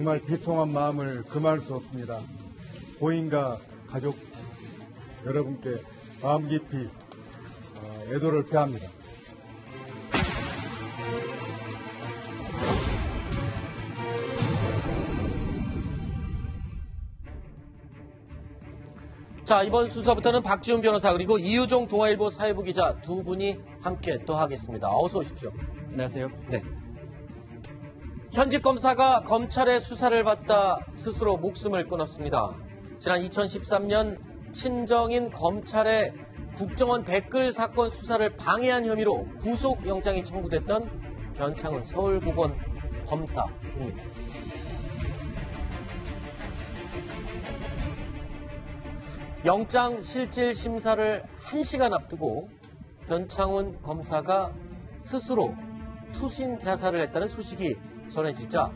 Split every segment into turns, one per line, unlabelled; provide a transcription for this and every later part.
정말 비통한 마음을 금할 수 없습니다. 고인과 가족 여러분께 마음 깊이 어, 애도를 표합니다.
자, 이번 순서부터는 박지훈 변호사 그리고 이유종 동아일보 사회부 기자 두 분이 함께 또 하겠습니다. 어서 오십시오.
안녕하세요.
네. 현직 검사가 검찰의 수사를 받다 스스로 목숨을 끊었습니다. 지난 2013년 친정인 검찰의 국정원 댓글 사건 수사를 방해한 혐의로 구속영장이 청구됐던 변창훈 서울고검 검사입니다. 영장 실질 심사를 1시간 앞두고 변창훈 검사가 스스로 투신 자살을 했다는 소식이 전해지자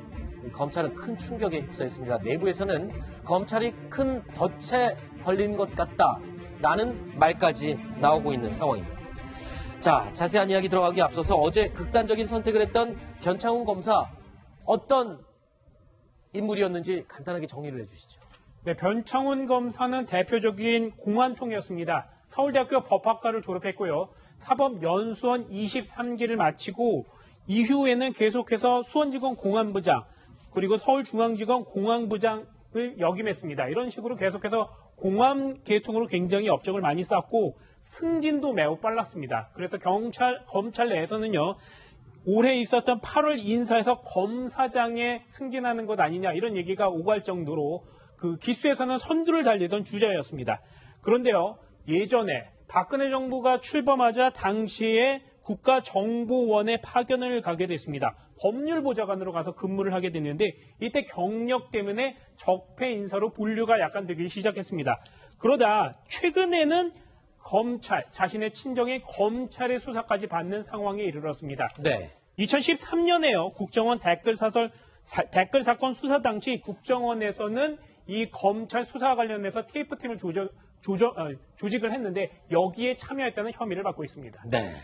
이 검찰은 큰 충격에 휩싸였습니다. 내부에서는 검찰이 큰 덫에 걸린 것 같다라는 말까지 나오고 있는 상황입니다. 자, 자세한 이야기 들어가기 앞서서 어제 극단적인 선택을 했던 변창훈 검사 어떤 인물이었는지 간단하게 정리를 해주시죠.
네, 변창훈 검사는 대표적인 공안통이었습니다. 서울대학교 법학과를 졸업했고요. 사법연수원 23기를 마치고 이후에는 계속해서 수원지검 공안부장 그리고 서울중앙지검 공안부장을 역임했습니다. 이런 식으로 계속해서 공안 계통으로 굉장히 업적을 많이 쌓고 승진도 매우 빨랐습니다. 그래서 경찰 검찰 내에서는요. 올해 있었던 8월 인사에서 검사장에 승진하는 것 아니냐 이런 얘기가 오갈 정도로 그 기수에서는 선두를 달리던 주자였습니다. 그런데요 예전에 박근혜 정부가 출범하자 당시에 국가정보원에 파견을 가게 됐습니다. 법률보좌관으로 가서 근무를 하게 됐는데 이때 경력 때문에 적폐 인사로 분류가 약간 되기 시작했습니다. 그러다 최근에는 검찰 자신의 친정의 검찰의 수사까지 받는 상황에 이르렀습니다.
네.
2013년에요. 국정원 댓글 사설 사- 댓글 사건 수사 당시 국정원에서는 이 검찰 수사 관련해서 TF팀을 조정, 조정, 어, 조직을 했는데 여기에 참여했다는 혐의를 받고 있습니다.
네.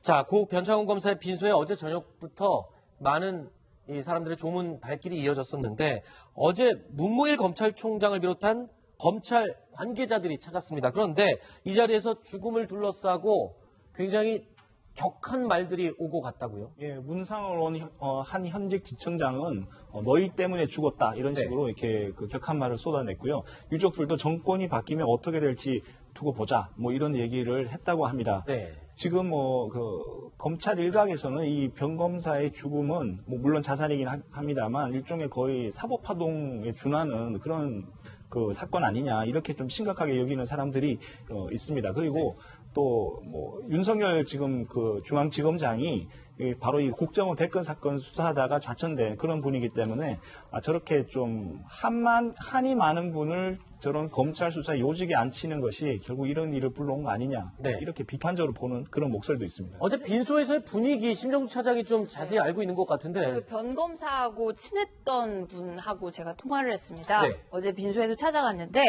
자, 고 변창훈 검사의 빈소에 어제 저녁부터 많은 이 사람들의 조문 발길이 이어졌었는데 어제 문무일 검찰총장을 비롯한 검찰 관계자들이 찾았습니다. 그런데 이 자리에서 죽음을 둘러싸고 굉장히 격한 말들이 오고 갔다고요.
예, 문상을 온 현- 어, 한 현직 지청장은 어, 너희 때문에 죽었다 이런
네.
식으로 이렇게 그 격한 말을 쏟아냈고요. 유족들도 정권이 바뀌면 어떻게 될지 두고 보자 뭐 이런 얘기를 했다고 합니다.
네.
지금 뭐 그 검찰 일각에서는 이 변 검사의 죽음은 뭐 물론 자살이긴 하- 합니다만 일종의 거의 사법 파동에 준하는 그런 그 사건 아니냐 이렇게 좀 심각하게 여기는 사람들이 어, 있습니다. 그리고 또 뭐 윤석열 지금 그 중앙지검장이 이 바로 이 국정원 댓글 사건 수사하다가 좌천된 그런 분이기 때문에 아, 저렇게 좀 한만 한이 많은 분을 저런 검찰 수사 요직에 앉히는 것이 결국 이런 일을 불러온 거 아니냐
네.
이렇게 비판적으로 보는 그런 목소리도 있습니다.
어제 빈소에서의 분위기 심정수 차장이 좀 자세히 알고 있는 것 같은데
그 변검사하고 친했던 분하고 제가 통화를 했습니다.
네.
어제 빈소에도 찾아갔는데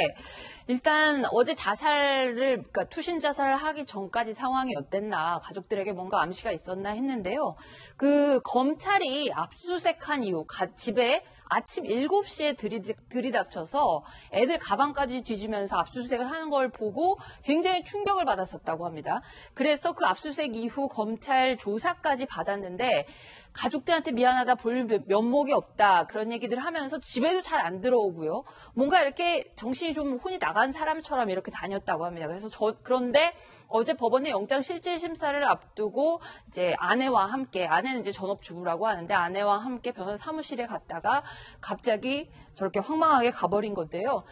일단 어제 자살을 그러니까 투신 자살을 하기 전까지 상황이 어땠나 가족들에게 뭔가 암시가 있었나 했는데요. 그 검찰이 압수수색한 이후 가- 집에 아침 7시에 들이, 닥쳐서 애들 가방까지 뒤지면서 압수수색을 하는 걸 보고 굉장히 충격을 받았었다고 합니다. 그래서 그 압수수색 이후 검찰 조사까지 받았는데 가족들한테 미안하다 볼 면목이 없다 그런 얘기들 하면서 집에도 잘 안 들어오고요. 뭔가 이렇게 정신이 좀 혼이 나간 사람처럼 이렇게 다녔다고 합니다. 그래서 저 그런데 어제 법원의 영장 실질 심사를 앞두고 이제 아내와 함께 아내는 이제 전업주부라고 하는데 아내와 함께 변호사 사무실에 갔다가 갑자기 저렇게 황망하게 가버린 건데요.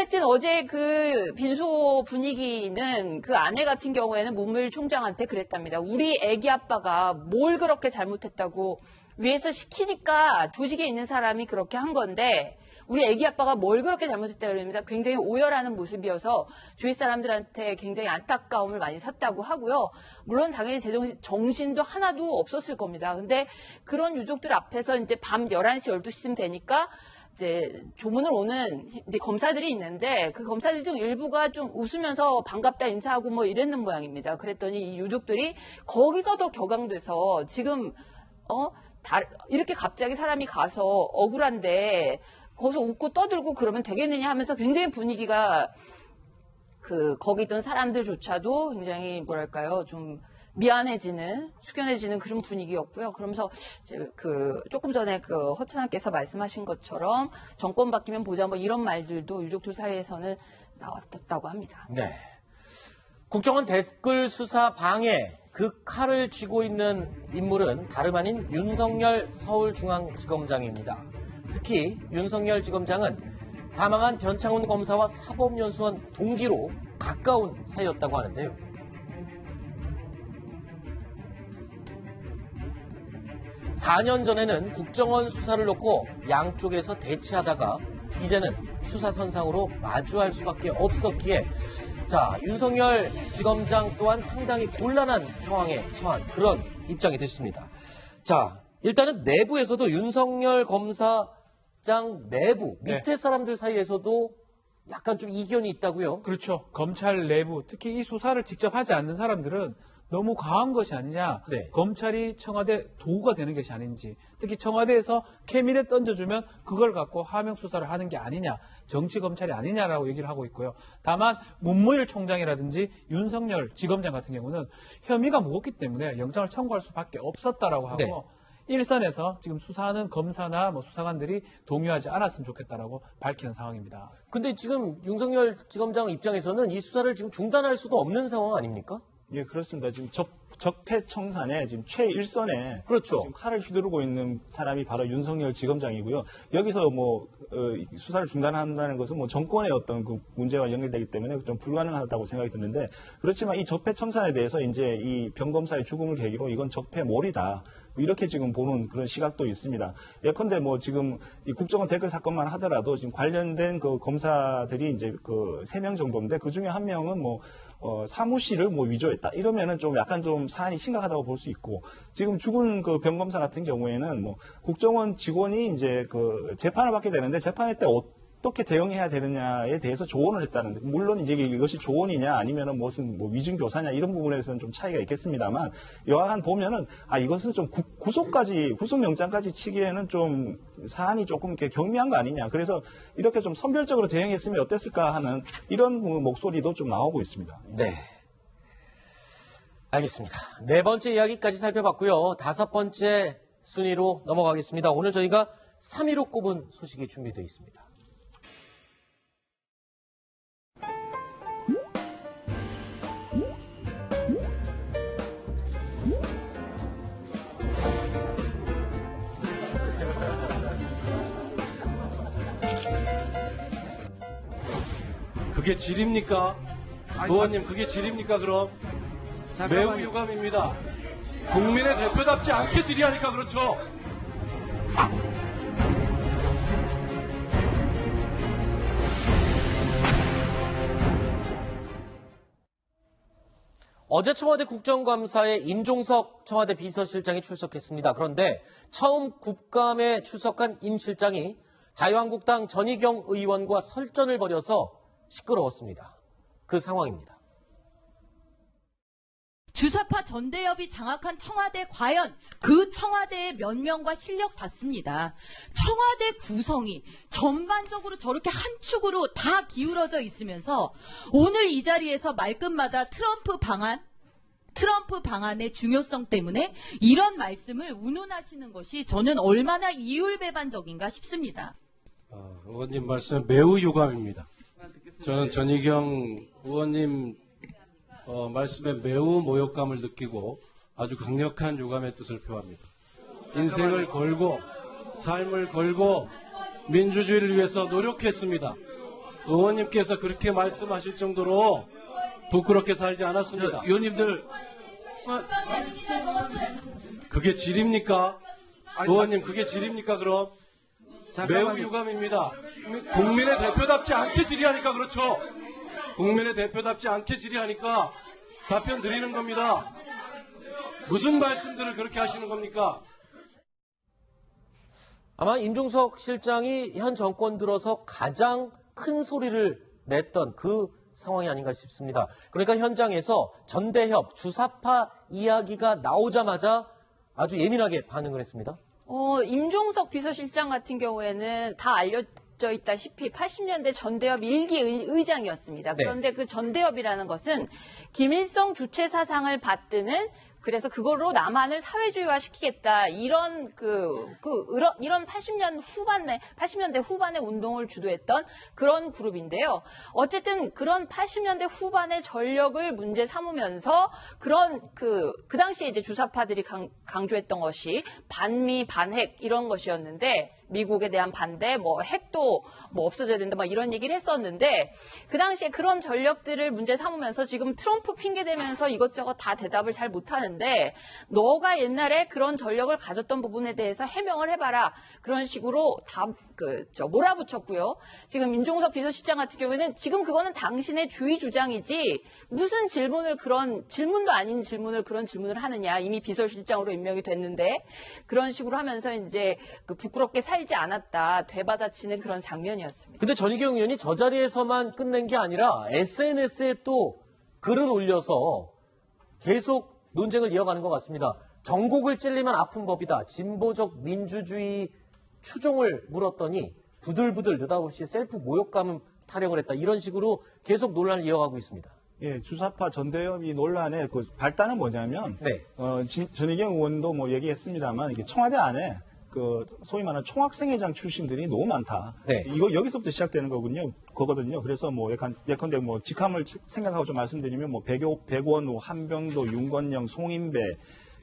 하여튼 어제 그 빈소 분위기는 그 아내 같은 경우에는 문무일 총장한테 그랬답니다. 우리 애기 아빠가 뭘 그렇게 잘못했다고 위에서 시키니까 조직에 있는 사람이 그렇게 한 건데 우리 애기 아빠가 뭘 그렇게 잘못했다 그러면서 굉장히 오열하는 모습이어서 주위 사람들한테 굉장히 안타까움을 많이 샀다고 하고요. 물론 당연히 제정신 정신도 하나도 없었을 겁니다. 근데 그런 유족들 앞에서 이제 밤 11시, 12시쯤 되니까 이제 조문을 오는 이제 검사들이 있는데 그 검사들 중 일부가 좀 웃으면서 반갑다 인사하고 뭐 이랬는 모양입니다. 그랬더니 이 유족들이 거기서도 격앙돼서 지금 어 다- 이렇게 갑자기 사람이 가서 억울한데 거기서 웃고 떠들고 그러면 되겠느냐 하면서 굉장히 분위기가 그 거기 있던 사람들조차도 굉장히 뭐랄까요 좀 미안해지는 숙연해지는 그런 분위기였고요. 그러면서 그 조금 전에 그 허찬아께서 말씀하신 것처럼 정권 바뀌면 보자 뭐 이런 말들도 유족들 사이에서는 나왔다고 합니다.
네. 국정원 댓글 수사 방해 그 칼을 쥐고 있는 인물은 다름 아닌 윤석열 서울중앙지검장입니다. 특히 윤석열 지검장은 사망한 변창훈 검사와 사법연수원 동기로 가까운 사이였다고 하는데요. 사년 전에는 국정원 수사를 놓고 양쪽에서 대치하다가 이제는 수사선상으로 마주할 수밖에 없었기에 자 윤석열 지검장 또한 상당히 곤란한 상황에 처한 그런 입장이 됐습니다. 자 일단은 내부에서도 윤석열 검사장 내부 밑에 사람들 사이에서도 약간 좀 이견이 있다고요.
그렇죠. 검찰 내부, 특히 이 수사를 직접 하지 않는 사람들은 너무 과한 것이 아니냐.
네.
검찰이 청와대 도구가 되는 것이 아닌지. 특히 청와대에서 케미를 던져주면 그걸 갖고 하명 수사를 하는 게 아니냐. 정치 검찰이 아니냐라고 얘기를 하고 있고요. 다만 문무일 총장이라든지 윤석열 지검장 같은 경우는 혐의가 무겁기 때문에 영장을 청구할 수밖에 없었다라고 하고
네.
일선에서 지금 수사하는 검사나 뭐 수사관들이 동요하지 않았으면 좋겠다라고 밝히는 상황입니다.
근데 지금 윤석열 지검장 입장에서는 이 수사를 지금 중단할 수도 없는 상황 아닙니까?
예, 그렇습니다. 지금 적, 적폐청산에 지금 최일선에
그렇죠.
지금 칼을 휘두르고 있는 사람이 바로 윤석열 지검장이고요. 여기서 뭐 어, 수사를 중단한다는 것은 뭐 정권의 어떤 그 문제와 연결되기 때문에 좀 불가능하다고 생각이 드는데 그렇지만 이 적폐청산에 대해서 이제 이 병검사의 죽음을 계기로 이건 적폐몰이다. 뭐 이렇게 지금 보는 그런 시각도 있습니다. 예컨대 뭐 지금 이 국정원 댓글 사건만 하더라도 지금 관련된 그 검사들이 이제 그 세 명 정도인데 그 중에 한 명은 뭐 어, 사무실을 뭐 위조했다. 이러면은 좀 약간 좀 사안이 심각하다고 볼 수 있고 지금 죽은 그 병검사 같은 경우에는 뭐 국정원 직원이 이제 그 재판을 받게 되는데 재판할 때 어 떻게 대응해야 되느냐에 대해서 조언을 했다는데 물론 이제 이것이 조언이냐 아니면은 무슨 뭐 위증 교사냐 이런 부분에서는 좀 차이가 있겠습니다만 여하간 보면은 아 이것은 좀 구, 구속까지 구속 영장까지 치기에는 좀 사안이 조금 이렇게 경미한 거 아니냐 그래서 이렇게 좀 선별적으로 대응했으면 어땠을까 하는 이런 목소리도 좀 나오고 있습니다.
네. 알겠습니다. 네 번째 이야기까지 살펴봤고요. 다섯 번째 순위로 넘어가겠습니다. 오늘 저희가 3위로 꼽은 소식이 준비되어 있습니다.
그게 질입니까? 의원님, 그게 질입니까, 그럼? 매우 유감입니다. 국민의 대표답지 않게 질의하니까 그렇죠.
어제 청와대 국정감사에 임종석 청와대 비서실장이 출석했습니다. 그런데 처음 국감에 출석한 임 실장이 자유한국당 전희경 의원과 설전을 벌여서 시끄러웠습니다. 그 상황입니다.
주사파 전대협이 장악한 청와대 과연 그 청와대의 면면과 실력 봤습니다. 청와대 구성이 전반적으로 저렇게 한 축으로 다 기울어져 있으면서 오늘 이 자리에서 말끝마다 트럼프 방안 트럼프 방안의 중요성 때문에 이런 말씀을 운운하시는 것이 저는 얼마나 이율배반적인가 싶습니다.
어, 의원님 말씀 매우 유감입니다. 저는 전희경 의원님 어, 말씀에 매우 모욕감을 느끼고 아주 강력한 유감의 뜻을 표합니다. 인생을 걸고 삶을 걸고 민주주의를 위해서 노력했습니다. 의원님께서 그렇게 말씀하실 정도로 부끄럽게 살지 않았습니다. 의원님들 그게 질입니까? 의원님 그게 질입니까 그럼? 매우 유감입니다. 국민의 대표답지 않게 질의하니까 그렇죠. 국민의 대표답지 않게 질의하니까 답변 드리는 겁니다. 무슨 말씀들을 그렇게 하시는 겁니까?
아마 임종석 실장이 현 정권 들어서 가장 큰 소리를 냈던 그 상황이 아닌가 싶습니다. 그러니까 현장에서 전대협, 주사파 이야기가 나오자마자 아주 예민하게 반응을 했습니다.
어, 임종석 비서실장 같은 경우에는 다 알려 져 있다시피 80년대 전대협 일기 의- 의장이었습니다.
네.
그런데 그 전대협이라는 것은 김일성 주체 사상을 받드는 그래서 그걸로 남한을 사회주의화 시키겠다. 이런 그, 그, 이런- 이런 80년 후반에, 80년대 후반에 운동을 주도했던 그런 그룹인데요. 어쨌든 그런 80년대 후반의 전력을 문제 삼으면서 그런 그, 그 당시에 이제 주사파들이 강, 강조했던 것이 반미, 반핵 이런 것이었는데 미국에 대한 반대, 뭐 핵도 뭐 없어져야 된다, 막 이런 얘기를 했었는데 그 당시에 그런 전력들을 문제 삼으면서 지금 트럼프 핑계 대면서 이것저것 다 대답을 잘 못하는데 너가 옛날에 그런 전력을 가졌던 부분에 대해서 해명을 해봐라 그런 식으로 다그저 몰아붙였고요. 지금 임종석 비서실장 같은 경우에는 지금 그거는 당신의 주의 주장이지 무슨 질문을 그런 질문도 아닌 질문을 그런 질문을 하느냐 이미 비서실장으로 임명이 됐는데 그런 식으로 하면서 이제 그 부끄럽게 살지 않았다 되받아치는 그런 장면이었습니다.
근데 전희경 의원이 저 자리에서만 끝낸 게 아니라 SNS에 또 글을 올려서 계속 논쟁을 이어가는 것 같습니다. 전곡을 찔리면 아픈 법이다. 진보적 민주주의 추종을 물었더니 부들부들 느닷없이 셀프 모욕감 타령을 했다. 이런 식으로 계속 논란을 이어가고 있습니다.
예, 주사파 전대협이 논란의 그 발단은 뭐냐면
네.
어, 지- 전희경 의원도 뭐 얘기했습니다만 이게 청와대 안에 그 소위 말하는 총학생회장 출신들이 너무 많다.
네.
이거 여기서부터 시작되는 거군요. 거거든요. 그래서 뭐 예컨, 예컨대 뭐 직함을 치- 생각하고 좀 말씀드리면 뭐 백요, 백원우, 한병도, 윤건영, 송인배,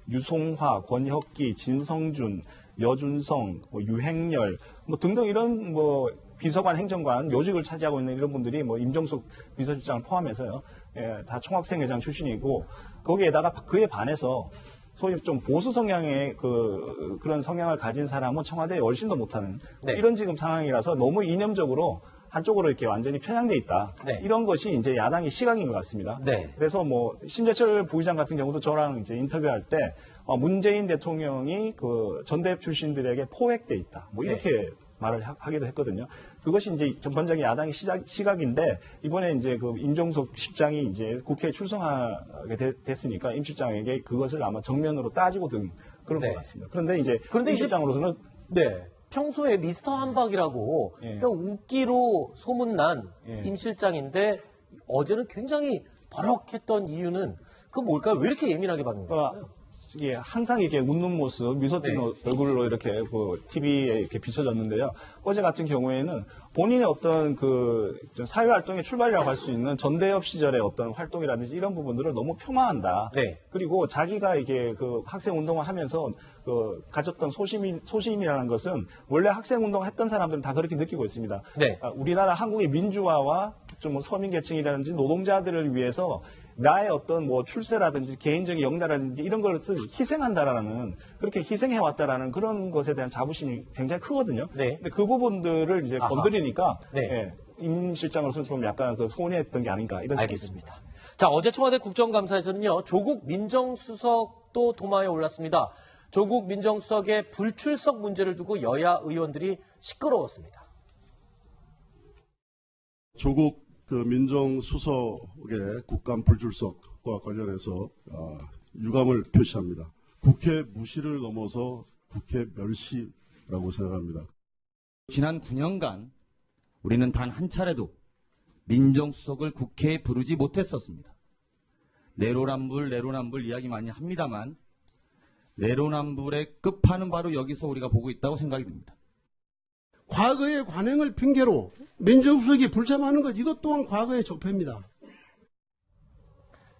유송화, 권혁기, 진성준, 여준성, 뭐 유행열 뭐 등등 이런 뭐 비서관, 행정관 요직을 차지하고 있는 이런 분들이 뭐 임정숙 비서실장을 포함해서요. 예, 다 총학생회장 출신이고 거기에다가 그에 반해서 소위 좀 보수 성향의 그 그런 성향을 가진 사람은 청와대에 훨씬 더 못하는
네.
이런 지금 상황이라서 너무 이념적으로 한쪽으로 이렇게 완전히 편향돼 있다.
네.
이런 것이 이제 야당의 시각인 것 같습니다.
네.
그래서 뭐 심재철 부의장 같은 경우도 저랑 이제 인터뷰할 때 어, 문재인 대통령이 그 전대협 출신들에게 포획돼 있다. 뭐 이렇게 말을 하- 하기도 했거든요. 그것이 이제 전반적인 야당의 시작, 시각인데 이번에 이제 그 임종석 실장이 이제 국회에 출석하게 되- 됐으니까 임 실장에게 그것을 아마 정면으로 따지고 든 그런
네.
것 같습니다. 그런데 이제
그런데
임 실장으로서는
네. 평소에 미스터 한박이라고
예.
그러니까 웃기로 소문난
예.
임 실장인데 어제는 굉장히 버럭했던 이유는 그 뭘까요? 왜 이렇게 예민하게 받는 거예요?
어, 이게 항상 이렇게 웃는 모습, 미소 띄는
네.
얼굴로 이렇게 그 TV에 이렇게 비춰졌는데요. 어제 같은 경우에는 본인의 어떤 그 사회 활동의 출발이라고 할 수 있는 전대협 시절의 어떤 활동이라든지 이런 부분들을 너무 폄하한다.
네.
그리고 자기가 이게 그 학생 운동을 하면서 그 가졌던 소심이, 소심이라는 것은 원래 학생 운동을 했던 사람들은 다 그렇게 느끼고 있습니다.
네.
아, 우리나라 한국의 민주화와 좀뭐 서민계층이라든지 노동자들을 위해서 나의 어떤 뭐 출세라든지 개인적인 역량이라든지 이런 것을 희생한다라는 그렇게 희생해 왔다라는 그런 것에 대한 자부심이 굉장히 크거든요.
네.
근데 그 부분들을 이제
아하.
건드리니까
네.
예, 임 실장으로서는 좀 약간 그 소원했던 게 아닌가 이런 생각이
알겠습니다. 자, 어제 청와대 국정감사에서는요, 조국 민정수석도 도마에 올랐습니다. 조국 민정수석의 불출석 문제를 두고 여야 의원들이 시끄러웠습니다.
조국 그 민정수석의 국감 불출석과 관련해서 아, 유감을 표시합니다. 국회 무시를 넘어서 국회 멸시라고 생각합니다.
지난 9년간 우리는 단 한 차례도 민정수석을 국회에 부르지 못했었습니다. 내로남불, 내로남불 이야기 많이 합니다만 내로남불의 끝판은 바로 여기서 우리가 보고 있다고 생각이 듭니다.
과거의 관행을 핑계로 민정수석이 불참하는 것 이것 또한 과거의 적폐입니다.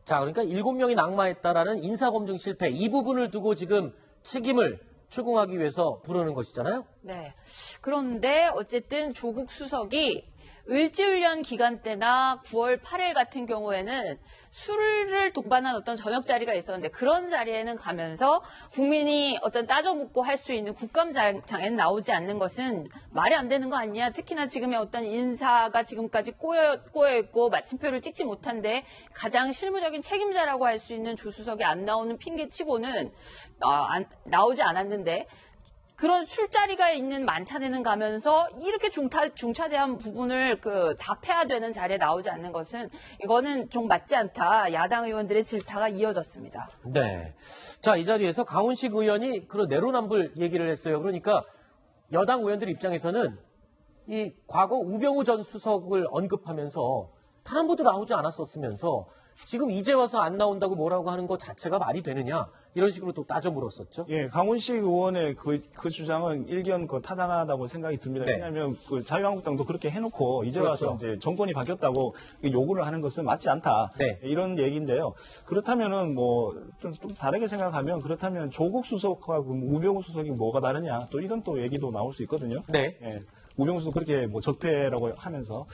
자, 그러니까 일곱 명이 낙마했다라는 인사검증 실패, 이 부분을 두고 지금 책임을 추궁하기 위해서 부르는 것이잖아요?
네. 그런데 어쨌든 조국 수석이 을지훈련 기간 때나 9월 8일 같은 경우에는 술을 동반한 어떤 저녁 자리가 있었는데 그런 자리에는 가면서 국민이 어떤 따져 묻고 할 수 있는 국감 장에 나오지 않는 것은 말이 안 되는 거 아니냐. 특히나 지금의 어떤 인사가 지금까지 꼬여, 꼬여 있고 마침표를 찍지 못한데 가장 실무적인 책임자라고 할 수 있는 조 수석이 안 나오는 핑계 치고는 아, 안- 나오지 않았는데 그런 술자리가 있는 만찬에는 가면서 이렇게 중타, 중차대한 부분을 그 답해야 되는 자리에 나오지 않는 것은 이거는 좀 맞지 않다. 야당 의원들의 질타가 이어졌습니다.
네. 자, 이 자리에서 강훈식 의원이 그런 내로남불 얘기를 했어요. 그러니까 여당 의원들 입장에서는 이 과거 우병우 전 수석을 언급하면서 번도 나오지 않았었으면서 지금 이제 와서 안 나온다고 뭐라고 하는 것 자체가 말이 되느냐 이런 식으로 또 따져 물었었죠.
예, 강훈식 의원의 그, 그 주장은 일견 그 타당하다고 생각이 듭니다.
네.
왜냐하면 그 자유한국당도 그렇게 해놓고 이제
그렇죠.
와서 이제 정권이 바뀌었다고 요구를 하는 것은 맞지 않다.
네.
이런 얘기인데요. 그렇다면은 뭐좀 좀 다르게 생각하면 그렇다면 조국 수석하고 우병우 수석이 뭐가 다르냐 또 이런 또 얘기도 나올 수 있거든요.
네.
예, 우병우 수석 그렇게 뭐 적폐라고 하면서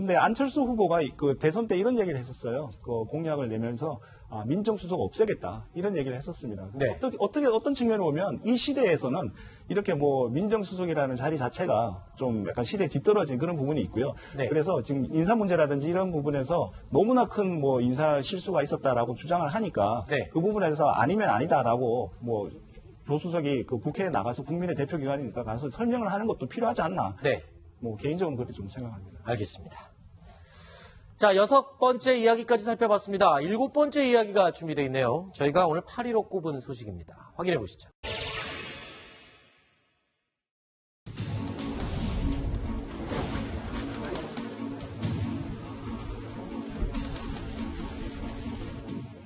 근데 안철수 후보가 이- 그 대선 때 이런 얘기를 했었어요. 그 공약을 내면서 아, 민정수석 없애겠다 이런 얘기를 했었습니다.
네.
어떻게 어떻게 어떤 측면으로 보면 이 시대에서는 이렇게 뭐 민정수석이라는 자리 자체가 좀 약간 시대에 뒤떨어진 그런 부분이 있고요.
네.
그래서 지금 인사 문제라든지 이런 부분에서 너무나 큰 뭐 인사 실수가 있었다라고 주장을 하니까
네.
그 부분에서 아니면 아니다라고 뭐 조수석이 그 국회에 나가서 국민의 대표 기관이니까 가서 설명을 하는 것도 필요하지 않나.
네.
뭐 개인적으로 그렇게 좀 생각합니다.
알겠습니다. 자, 여섯 번째 이야기까지 살펴봤습니다. 일곱 번째 이야기가 준비되어 있네요. 저희가 오늘 8위로 꼽은 소식입니다. 확인해 보시죠.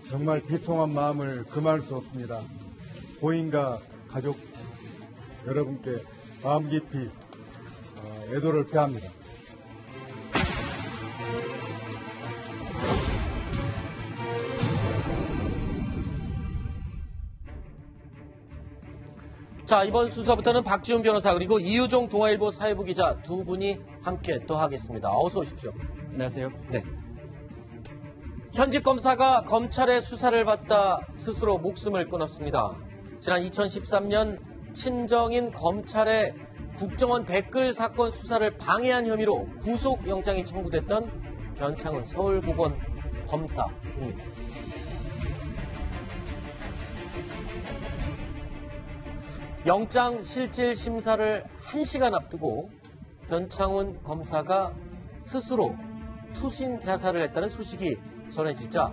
정말 비통한 마음을 금할 수 없습니다. 고인과 가족 여러분께 마음 깊이 어, 애도를 표합니다.
자, 이번 순서부터는 박지훈 변호사 그리고 이유종 동아일보 사회부 기자 두 분이 함께 또 하겠습니다. 어서 오십시오.
안녕하세요.
네. 현직 검사가 검찰의 수사를 받다 스스로 목숨을 끊었습니다. 지난 2013년 친정인 검찰의 국정원 댓글 사건 수사를 방해한 혐의로 구속영장이 청구됐던 변창훈 서울고검 검사입니다. 영장 실질 심사를 1시간 앞두고 변창훈 검사가 스스로 투신 자살을 했다는 소식이 전해지자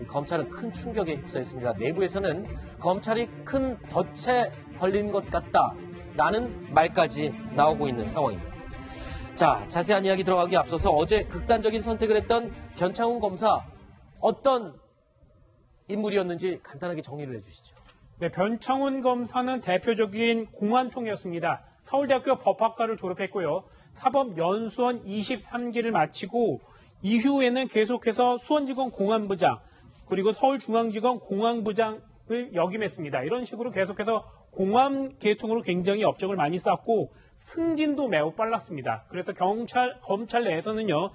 이 검찰은 큰 충격에 휩싸였습니다. 내부에서는 검찰이 큰 덫에 걸린 것 같다라는 말까지 나오고 있는 상황입니다. 자, 자세한 이야기 들어가기 앞서서 어제 극단적인 선택을 했던 변창훈 검사 어떤 인물이었는지 간단하게 정리를 해주시죠.
네, 변창훈 검사는 대표적인 공안통이었습니다. 서울대학교 법학과를 졸업했고요. 사법연수원 23기를 마치고 이후에는 계속해서 수원지검 공안부장 그리고 서울중앙지검 공안부장을 역임했습니다. 이런 식으로 계속해서 공안 계통으로 굉장히 업적을 많이 쌓고 승진도 매우 빨랐습니다. 그래서 경찰 검찰 내에서는요.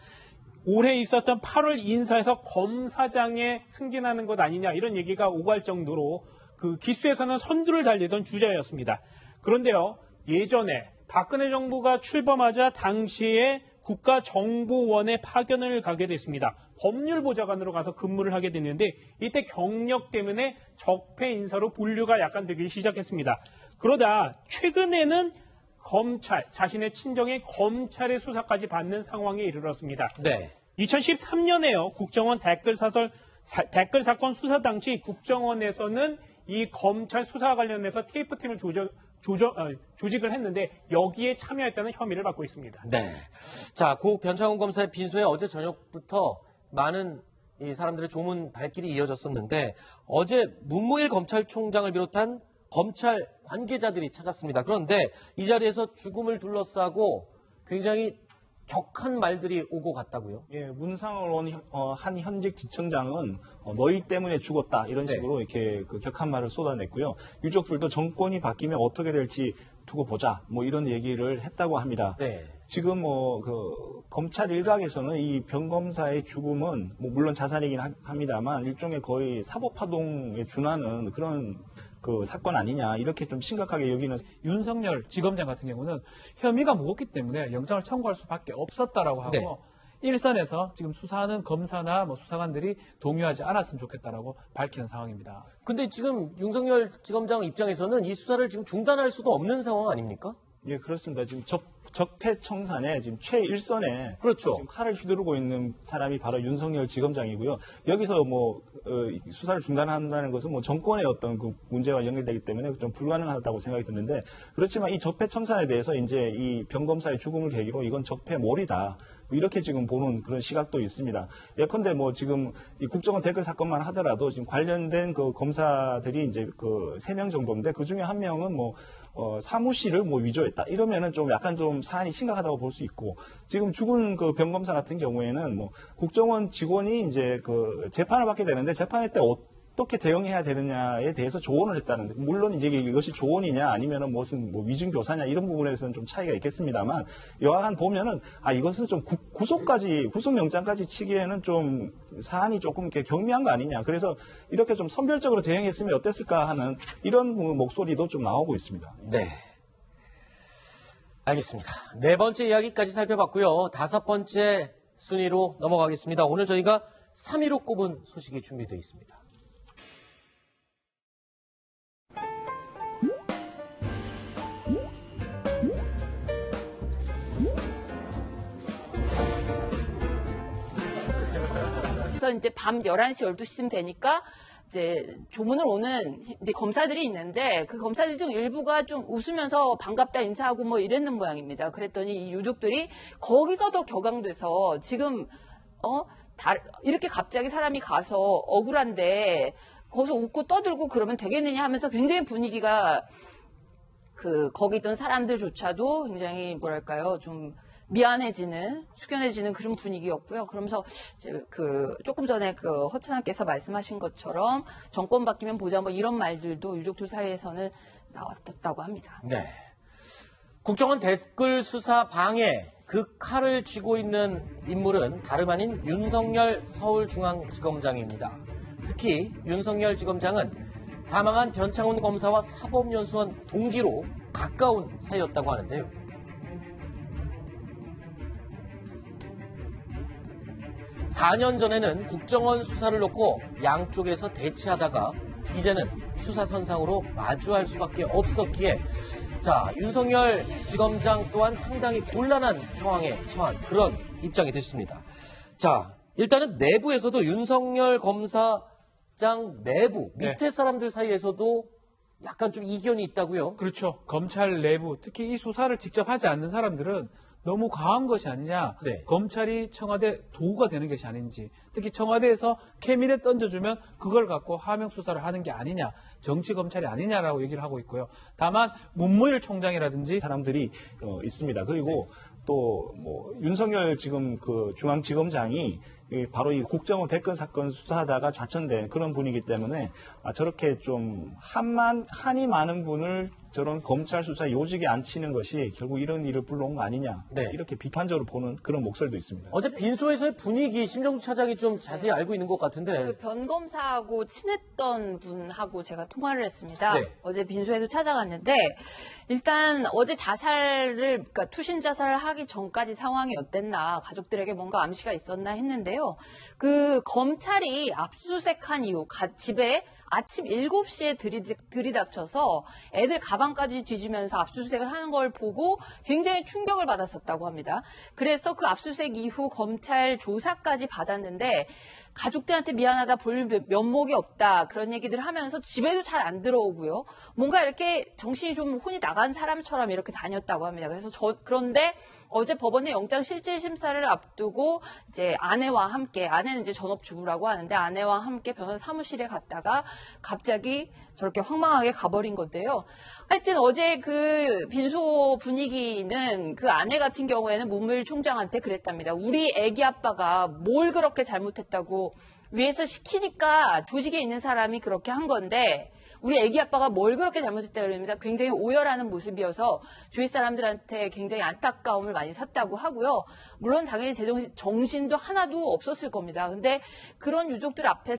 올해 있었던 8월 인사에서 검사장에 승진하는 것 아니냐 이런 얘기가 오갈 정도로 그 기수에서는 선두를 달리던 주자였습니다. 그런데요 예전에 박근혜 정부가 출범하자 당시에 국가정보원에 파견을 가게 됐습니다. 법률보좌관으로 가서 근무를 하게 됐는데 이때 경력 때문에 적폐 인사로 분류가 약간 되기 시작했습니다. 그러다 최근에는 검찰, 자신의 친정의 검찰의 수사까지 받는 상황에 이르렀습니다.
네.
2013년에요. 국정원 댓글 사설 사- 댓글 사건 수사 당시 국정원에서는 이 검찰 수사 관련해서 테이프팀을 조정, 조정, 어, 조직을 했는데 여기에 참여했다는 혐의를 받고 있습니다.
네. 자, 고 변창훈 검사의 빈소에 어제 저녁부터 많은 이 사람들의 조문 발길이 이어졌었는데 어제 문무일 검찰총장을 비롯한 검찰 관계자들이 찾았습니다. 그런데 이 자리에서 죽음을 둘러싸고 굉장히 격한 말들이 오고 갔다고요.
예, 문상을 온, 현- 어, 한 현직 지청장은 어, 너희 때문에 죽었다 이런
네.
식으로 이렇게 그 격한 말을 쏟아냈고요. 유족들도 정권이 바뀌면 어떻게 될지 두고 보자 뭐 이런 얘기를 했다고 합니다.
네.
지금 뭐 그 검찰 일각에서는 이 변 검사의 죽음은 뭐 물론 자살이긴 하- 합니다만 일종의 거의 사법 파동에 준하는 그런 그 사건 아니냐 이렇게 좀 심각하게 여기는
윤석열 지검장 같은 경우는 혐의가 무겁기 때문에 영장을 청구할 수밖에 없었다라고 하고
네.
일선에서 지금 수사하는 검사나 뭐 수사관들이 동요하지 않았으면 좋겠다라고 밝히는 상황입니다.
근데 지금 윤석열 지검장 입장에서는 이 수사를 지금 중단할 수도 없는 상황 아닙니까?
예, 그렇습니다. 지금 적, 적폐청산에 지금 최일선에
그렇죠.
지금 칼을 휘두르고 있는 사람이 바로 윤석열 지검장이고요. 여기서 뭐 어, 수사를 중단한다는 것은 뭐 정권의 어떤 그 문제와 연결되기 때문에 좀 불가능하다고 생각이 드는데 그렇지만 이 적폐청산에 대해서 이제 이 병검사의 죽음을 계기로 이건 적폐몰이다. 뭐 이렇게 지금 보는 그런 시각도 있습니다. 예컨대 뭐 지금 이 국정원 댓글 사건만 하더라도 지금 관련된 그 검사들이 이제 그 세 명 정도인데 그 중에 한 명은 뭐 어, 사무실을 뭐 위조했다. 이러면은 좀 약간 좀 사안이 심각하다고 볼 수 있고 지금 죽은 그 병검사 같은 경우에는 뭐 국정원 직원이 이제 그 재판을 받게 되는데 재판할 때 어 떻게 대응해야 되느냐에 대해서 조언을 했다는데 물론 이제 이것이 조언이냐 아니면은 무슨 뭐 위증 교사냐 이런 부분에서는 좀 차이가 있겠습니다만 여하간 보면은 아 이것은 좀 구, 구속까지 구속 영장까지 치기에는 좀 사안이 조금 이렇게 경미한 거 아니냐 그래서 이렇게 좀 선별적으로 대응했으면 어땠을까 하는 이런 목소리도 좀 나오고 있습니다.
네. 알겠습니다. 네 번째 이야기까지 살펴봤고요. 다섯 번째 순위로 넘어가겠습니다. 오늘 저희가 3위로 꼽은 소식이 준비되어 있습니다.
그래서 이제 밤 11시, 12시쯤 되니까 이제 조문을 오는 이제 검사들이 있는데 그 검사들 중 일부가 좀 웃으면서 반갑다 인사하고 뭐 이랬는 모양입니다. 그랬더니 이 유족들이 거기서도 격앙돼서 지금 어 다, 이렇게 갑자기 사람이 가서 억울한데 거기서 웃고 떠들고 그러면 되겠느냐 하면서 굉장히 분위기가 그 거기 있던 사람들조차도 굉장히 뭐랄까요 좀 미안해지는 숙연해지는 그런 분위기였고요. 그러면서 이제 그 조금 전에 그 허찬아께서 말씀하신 것처럼 정권 바뀌면 보자 뭐 이런 말들도 유족들 사이에서는 나왔다고 합니다.
네. 국정원 댓글 수사 방해 그 칼을 쥐고 있는 인물은 다름 아닌 윤석열 서울중앙지검장입니다. 특히 윤석열 지검장은 사망한 변창훈 검사와 사법연수원 동기로 가까운 사이였다고 하는데요. 사년 전에는 국정원 수사를 놓고 양쪽에서 대치하다가 이제는 수사선상으로 마주할 수밖에 없었기에 자 윤석열 지검장 또한 상당히 곤란한 상황에 처한 그런 입장이 됐습니다. 자 일단은 내부에서도 윤석열 검사장 내부
네.
밑에 사람들 사이에서도 약간 좀 이견이 있다고요.
그렇죠. 검찰 내부, 특히 이 수사를 직접 하지 않는 사람들은 너무 과한 것이 아니냐.
네.
검찰이 청와대 도구가 되는 것이 아닌지. 특히 청와대에서 케미를 던져주면 그걸 갖고 하명 수사를 하는 게 아니냐. 정치 검찰이 아니냐라고 얘기를 하고 있고요. 다만 문무일 총장이라든지
사람들이 어, 있습니다. 그리고 또뭐 윤석열 지금 그 중앙지검장이 이 바로 이 국정원 댓글 사건 수사하다가 좌천된 그런 분이기 때문에 아, 저렇게 좀 한만 한이 많은 분을 저런 검찰 수사 요직에 앉히는 것이 결국 이런 일을 불러온 거 아니냐
네.
이렇게 비판적으로 보는 그런 목소리도 있습니다.
어제 빈소에서의 분위기 심정수 차장이 좀 자세히 알고 있는 것 같은데
그 변검사하고 친했던 분하고 제가 통화를 했습니다.
네.
어제 빈소에도 찾아갔는데 일단 어제 자살을 그러니까 투신 자살을 하기 전까지 상황이 어땠나 가족들에게 뭔가 암시가 있었나 했는데요. 그 검찰이 압수수색한 이후 가- 집에 아침 7시에 들이, 닥쳐서 애들 가방까지 뒤지면서 압수수색을 하는 걸 보고 굉장히 충격을 받았었다고 합니다. 그래서 그 압수수색 이후 검찰 조사까지 받았는데 가족들한테 미안하다 볼 면목이 없다 그런 얘기들 하면서 집에도 잘 안 들어오고요. 뭔가 이렇게 정신이 좀 혼이 나간 사람처럼 이렇게 다녔다고 합니다. 그래서 저 그런데 어제 법원의 영장 실질 심사를 앞두고 이제 아내와 함께 아내는 이제 전업주부라고 하는데 아내와 함께 변호사 사무실에 갔다가 갑자기 저렇게 황망하게 가버린 건데요. 하여튼 어제 그 빈소 분위기는 그 아내 같은 경우에는 문무일 총장한테 그랬답니다. 우리 애기 아빠가 뭘 그렇게 잘못했다고 위에서 시키니까 조직에 있는 사람이 그렇게 한 건데 우리 애기 아빠가 뭘 그렇게 잘못했다 그러면서 굉장히 오열하는 모습이어서 주위 사람들한테 굉장히 안타까움을 많이 샀다고 하고요. 물론 당연히 제정신 정신도 하나도 없었을 겁니다. 근데 그런 유족들 앞에